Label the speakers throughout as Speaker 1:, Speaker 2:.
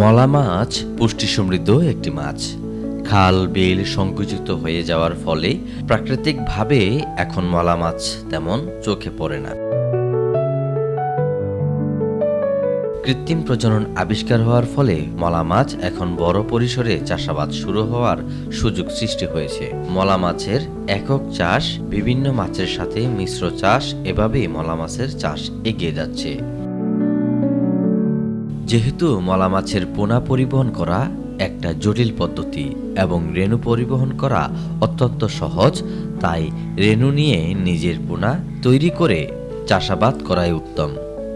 Speaker 1: মলা মাছ পুষ্টি সমৃদ্ধ একটি মাছ। খাল, বিল সংকুচিত হয়ে যাওয়ার ফলে প্রাকৃতিকভাবে এখন মলা মাছ তেমন চোখে পড়ে না। কৃত্রিম প্রজনন আবিষ্কার হওয়ার ফলে মলা মাছ এখন বড় পরিসরে চাষাবাদ শুরু হওয়ার সুযোগ সৃষ্টি হয়েছে। মলা মাছের একক চাষ বিভিন্ন মাছের সাথে মিশ্র চাষ এভাবেই মলা মাছের চাষ এগিয়ে যাচ্ছে। যেহেতু মলা মাছের পোনা পরিবহন করা একটা জটিল পদ্ধতি এবং রেণু পরিবহন করা অত্যন্ত সহজ, তাই রেণু নিয়ে নিজের পোনা তৈরি করে চাষাবাদ করাই উত্তম।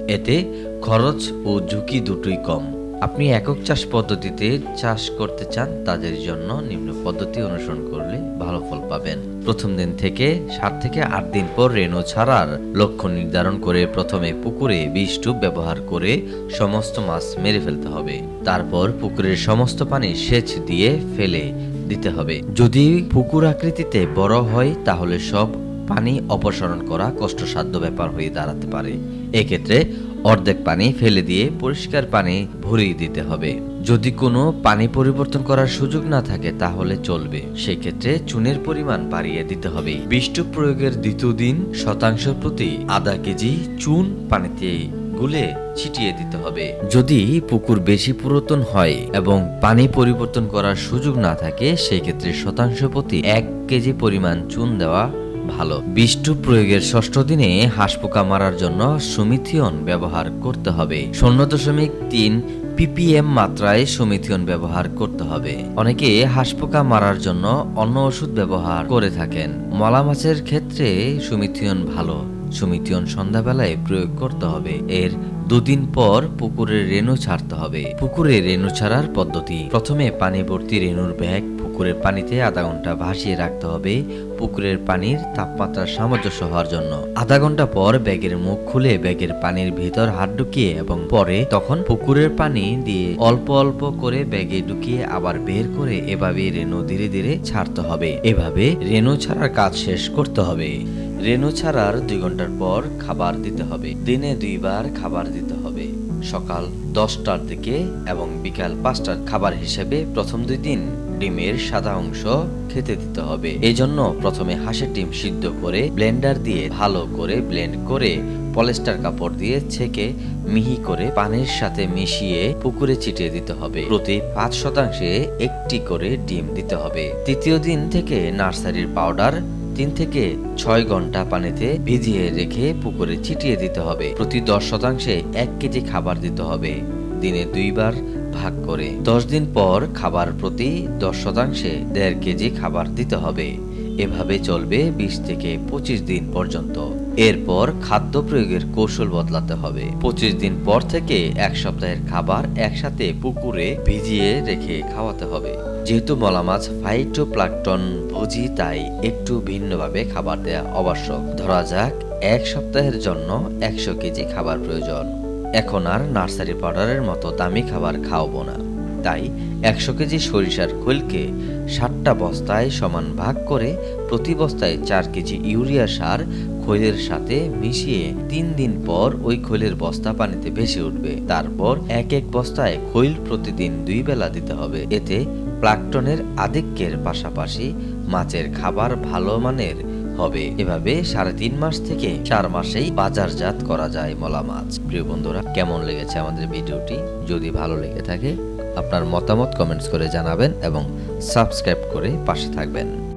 Speaker 1: এতে খরচ ও ঝুঁকি দুটোই কম। আপনি একক চাষ পদ্ধতিতে চাষ করতে চান, তাদের জন্য নিম্ন পদ্ধতি অনুসরণ করলে ভালো ফল পাবেন। প্রথম দিন থেকে সাত থেকে আট দিন পর রেণু ছাড়ার লক্ষ্য নির্ধারণ করে প্রথমে পুকুরে বিষ টুপ ব্যবহার করে সমস্ত মাছ মেরে ফেলতে হবে। তারপর পুকুরের সমস্ত পানি সেচ দিয়ে ফেলে দিতে হবে। যদি পুকুর আকৃতিতে বড় হয়, তাহলে সব পানি অপসারণ করা কষ্টসাধ্য ব্যাপার হয়ে দাঁড়াতে পারে। এক্ষেত্রে অর্ধেক পানি ফেলে দিয়ে পরিষ্কার পানি ভরিয়ে দিতে হবে। যদি কোনো পানি পরিবর্তন করার সুযোগ না থাকে, তাহলে চলবে। সেক্ষেত্রে চুনের পরিমাণ বাড়িয়ে দিতে হবে। বিষ্টু প্রয়োগের দ্বিতীয় দিন শতাংশ প্রতি আধা কেজি চুন পানিতে গুলে ছিটিয়ে দিতে হবে। যদি পুকুর বেশি পুরাতন হয় এবং পানি পরিবর্তন করার সুযোগ না থাকে সেই ক্ষেত্রে শতাংশ প্রতি এক কেজি পরিমাণ চুন দেওয়া ভালো। বিষ্টু প্রয়োগের ষষ্ঠ দিনে হাঁস পোকা মারার জন্য সুমিথিয়ন ব্যবহার করতে হবে। শূন্য দশমিক তিন পিপিএম মাত্রায় সুমিথিয়ন ব্যবহার করতে হবে। অনেকে হাঁস পোকা মারার জন্য অন্য ওষুধ ব্যবহার করে থাকেন। মলা মাছের ক্ষেত্রে সুমিথিয়ন ভালো। সুমিথিয়ন সন্ধ্যাবেলায় প্রয়োগ করতে হবে। এর দুদিন পর পুকুরে রেণু ছাড়তে হবে। পুকুরে রেণু ছাড়ার পদ্ধতি। প্রথমে পানি ভর্তি রেণুর ব্যাগ পুকুরের পানিতে আধা ঘণ্টা ভাসিয়ে রাখতে হবে। পুকুরের পানির তাপমাত্রার সামঞ্জস্য হওয়ার জন্য। আধা ঘণ্টা পর ব্যাগের মুখ খুলে ব্যাগের পানির ভিতর হাত ঢুকিয়ে এবং পরে তখন পুকুরের পানি দিয়ে অল্প অল্প করে ব্যাগে ঢুকিয়ে আবার বের করে এভাবে রেণু ধীরে ধীরে ছাড়তে হবে। এভাবে রেণু ছাড়ার কাজ শেষ করতে হবে। রেণু ছাড়ার দুই ঘণ্টার পর খাবার দিতে হবে। দিনে দুইবার খাবার দিতে হবে। সকাল দশটার দিকে এবং বিকাল পাঁচটার খাবার হিসেবে প্রথম দুই দিন ডিমের সাদা অংশ খেতে দিতে হবে। এই জন্য প্রথমে হাঁসের ডিম সিদ্ধ করে ব্লেন্ডার দিয়ে ভালো করে ব্লেন্ড করে পলেস্টার কাপড় দিয়ে ছেঁকে মিহি করে পানির সাথে মিশিয়ে পুকুরে ছিটিয়ে দিতে হবে। প্রতি পাঁচ শতাংশে একটি করে ডিম দিতে হবে। তৃতীয় দিন থেকে নার্সারির পাউডার তিন থেকে ছয় ঘণ্টা পানিতে ভিজিয়ে রেখে পুকুরে ছিটিয়ে দিতে হবে। প্রতি দশ শতাংশে এক কেজি খাবার দিতে হবে। দিনে দুইবার ভাগ করে। দশ দিন পর খাবার প্রতি দশ শতাংশে দেড় কেজি খাবার দিতে হবে। এভাবে চলবে বিশ থেকে পঁচিশ দিন পর্যন্ত। এরপর খাদ্য প্রয়োগের কৌশল বদলাতে হবে। পঁচিশ দিন পর থেকে এক সপ্তাহের খাবার একসাথে পুকুরে ভিজিয়ে রেখে খাওয়াতে হবে। যেহেতু মলা মাছ ফাইটো প্লাকটন ভোজি তাই একটু ভিন্নভাবে খাবার দেয়া আবশ্যক। ধরা যাক, এক সপ্তাহের জন্য একশো কেজি খাবার প্রয়োজন। এখন আর নার্সারি পাউডারের মতো দামি খাবার খাওয়াবো না। তাই একশো কেজি সরিষার খোলকে ষাটটা বস্তায় সমান ভাগ করে প্রতি বস্তায় চার কেজি ইউরিয়া সার খৈলের সাথে মিশিয়ে তিন দিন পর ওই খৈলের বস্তা পানিতে ভেসে উঠবে। তারপর এক এক বস্তায় খৈল প্রতিদিন দুই বেলা দিতে হবে। এতে প্লাকটনের আধিক্যের পাশাপাশি মাছের খাবার ভালো মানের হবে। এভাবে সাড়ে তিন মাস থেকে চার মাসেই বাজারজাত করা যায় মলা মাছ। প্রিয় বন্ধুরা, কেমন লেগেছে আমাদের ভিডিওটি? যদি ভালো লেগে থাকে, আপনার মতামত কমেন্টস করে জানাবেন এবং সাবস্ক্রাইব করে পাশে থাকবেন।